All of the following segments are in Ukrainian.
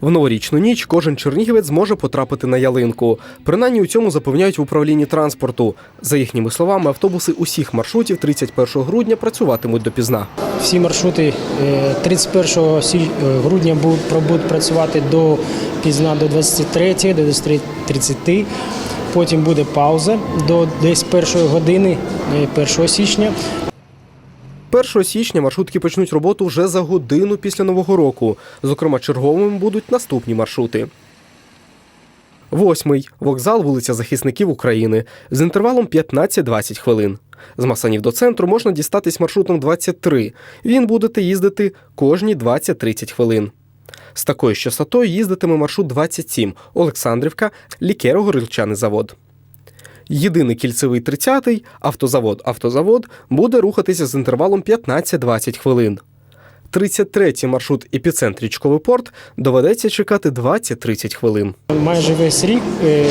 В новорічну ніч кожен чернігівець зможе потрапити на ялинку. Принаймні у цьому запевняють в управлінні транспорту. За їхніми словами, автобуси усіх маршрутів 31 грудня працюватимуть допізна. Всі маршрути е, 31 сі- е, грудня будуть працювати до пізна до 23, до 23.30. Потім буде пауза до десь першої години е, 1 січня. 1 січня маршрутки почнуть роботу вже за годину після нового року. Зокрема, черговими будуть наступні маршрути. Восьмий вокзал вулиця Захисників України з інтервалом 15-20 хвилин. З Масанів до центру можна дістатись маршрутом 23. Він будете їздити кожні 20-30 хвилин. З такою частотою їздитиме маршрут 27 Олександрівка, Лікеро-Горілчаний завод. Єдиний кільцевий 30-й автозавод Автозавод буде рухатися з інтервалом 15-20 хвилин. 33-й маршрут епіцентр річковий порт доведеться чекати 20-30 хвилин. Майже весь рік е,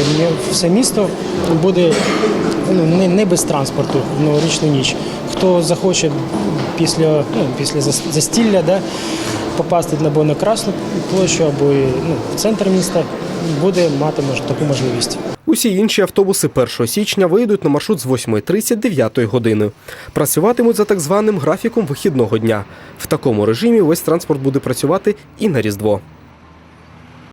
все місто буде ну, не, не без транспорту в новорічну ніч. Хто захоче після, ну, після зас- застілля да, попасти або на Красну площу, або ну, в центр міста, буде мати мож- таку можливість. Усі інші автобуси 1 січня вийдуть на маршрут з 8.30 9 години. Працюватимуть за так званим графіком вихідного дня. В такому режимі весь транспорт буде працювати і на Різдво.